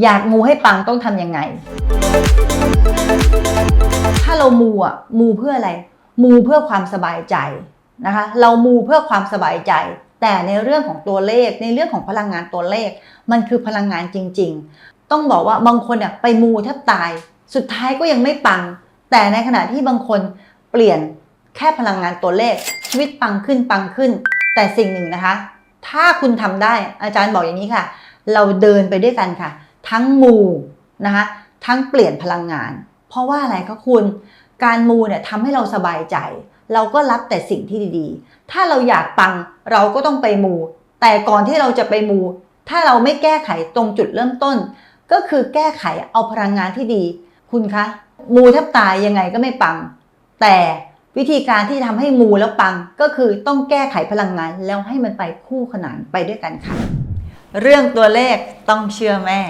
อยากมูให้ปังต้องทำยังไง ถ้าเรามูอะมูเพื่ออะไร มูเพื่อความสบายใจนะคะ เรามูเพื่อความสบายใจ แต่ในเรื่องของตัวเลข ในเรื่องของพลังงานตัวเลข มันคือพลังงานจริง ๆ ต้องบอกว่าบางคนเนี่ยไปมูแทบตาย สุดท้ายก็ยังไม่ปัง แต่ในขณะที่บางคนเปลี่ยนแค่พลังงานตัวเลข ชีวิตปังขึ้นปังขึ้น แต่สิ่งหนึ่งนะคะ ถ้าคุณทำได้อาจารย์บอกอย่างนี้ค่ะ เราเดินไปด้วยกันค่ะ ทั้งมูนะคะทั้งเปลี่ยนพลังงาน เพราะว่าอะไรคะคุณ การมูเนี่ยทำให้เราสบายใจ เราก็รับแต่สิ่งที่ดีๆ ถ้าเราอยากปังเราก็ต้องไปมู แต่ก่อนที่เราจะไปมู ถ้าเราไม่แก้ไขตรงจุดเริ่มต้น ก็คือแก้ไขเอาพลังงานที่ดี คุณคะมูแทบตายยังไงก็ไม่ปัง แต่วิธีการที่ทำให้มูแล้วปังก็คือต้องแก้ไขพลังงานแล้วให้มันไปคู่ขนานไปด้วยกันค่ะ เรื่องตัวเลขต้องเชื่อแม่